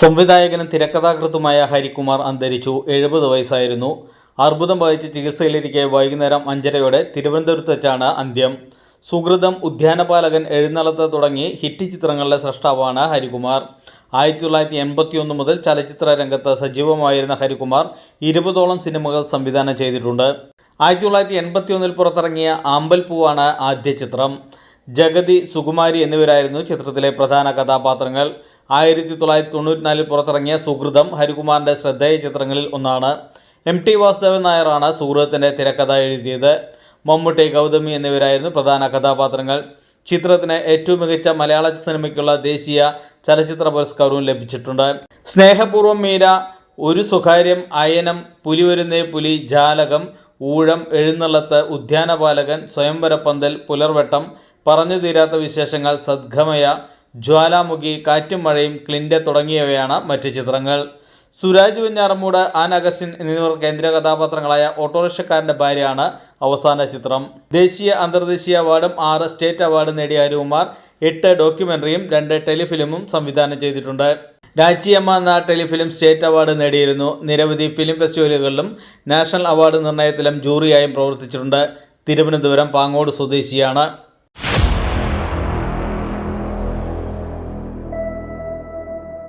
സംവിധായകനും തിരക്കഥാകൃത്തുമായ ഹരികുമാർ അന്തരിച്ചു. എഴുപത് വയസ്സായിരുന്നു. അർബുദം ബാധിച്ച് ചികിത്സയിലിരിക്കെ വൈകുന്നേരം അഞ്ചരയോടെ തിരുവനന്തപുരത്ത് വെച്ചാണ് അന്ത്യം. സുഹൃതം ഉദ്യാനപാലകൻ എഴുന്നള്ളത്ത് തുടങ്ങി ഹിറ്റ് ചിത്രങ്ങളുടെ സൃഷ്ടാവാണ് ഹരികുമാർ. ആയിരത്തി തൊള്ളായിരത്തി എൺപത്തി ഒന്ന് മുതൽ ചലച്ചിത്ര രംഗത്ത് സജീവമായിരുന്ന ഹരികുമാർ ഇരുപതോളം സിനിമകൾ സംവിധാനം ചെയ്തിട്ടുണ്ട്. ആയിരത്തി തൊള്ളായിരത്തി എൺപത്തി ഒന്നിൽ പുറത്തിറങ്ങിയ ആമ്പൽപ്പൂവാണ് ആദ്യ ചിത്രം. ജഗതി സുകുമാരി എന്നിവരായിരുന്നു ചിത്രത്തിലെ പ്രധാന കഥാപാത്രങ്ങൾ. ആയിരത്തി തൊള്ളായിരത്തി തൊണ്ണൂറ്റിനാലിൽ പുറത്തിറങ്ങിയ സുഹൃതം ഹരികുമാറിന്റെ ശ്രദ്ധേയ ചിത്രങ്ങളിൽ ഒന്നാണ്. എം ടി വാസുദേവൻ നായരാണ് സുഹൃത്തിന്റെ തിരക്കഥ എഴുതിയത്. മമ്മൂട്ടി ഗൗതമി എന്നിവരായിരുന്നു പ്രധാന കഥാപാത്രങ്ങൾ. ചിത്രത്തിന് ഏറ്റവും മികച്ച മലയാള സിനിമയ്ക്കുള്ള ദേശീയ ചലച്ചിത്ര പുരസ്കാരവും ലഭിച്ചിട്ടുണ്ട്. സ്നേഹപൂർവം മീര ഒരു സ്വകാര്യം അയനം പുലിവരുന്നേ പുലി ജാലകം ഊഴം എഴുന്നള്ളത്ത് ഉദ്യാനപാലകൻ സ്വയംവരപ്പന്തൽ പുലർവട്ടം പറഞ്ഞു തീരാത്ത വിശേഷങ്ങൾ സദ്ഗമയ ജ്വാലാമുഖി കാറ്റും മഴയും ക്ലിന്റെ തുടങ്ങിയവയാണ് മറ്റ് ചിത്രങ്ങൾ. സുരാജ് വെഞ്ഞാറമൂട് ആൻ അഗസ്റ്റിൻ എന്നിവർ കേന്ദ്ര കഥാപാത്രങ്ങളായ ഓട്ടോറിക്ഷക്കാരന്റെ ഭാര്യയാണ് അവസാന ചിത്രം. ദേശീയ അന്തർദേശീയ അവാർഡും ആറ് സ്റ്റേറ്റ് അവാർഡ് നേടിയ അരുകുമാർ എട്ട് ഡോക്യുമെന്ററിയും രണ്ട് ടെലിഫിലിമും സംവിധാനം ചെയ്തിട്ടുണ്ട്. രാജിയമ്മ എന്ന ടെലിഫിലിം സ്റ്റേറ്റ് അവാർഡ് നേടിയിരുന്നു. നിരവധി ഫിലിം ഫെസ്റ്റിവലുകളിലും നാഷണൽ അവാർഡ് നിർണയത്തിലും ജൂറിയായും പ്രവർത്തിച്ചിട്ടുണ്ട്. തിരുവനന്തപുരം പാങ്ങോട് സ്വദേശിയാണ്.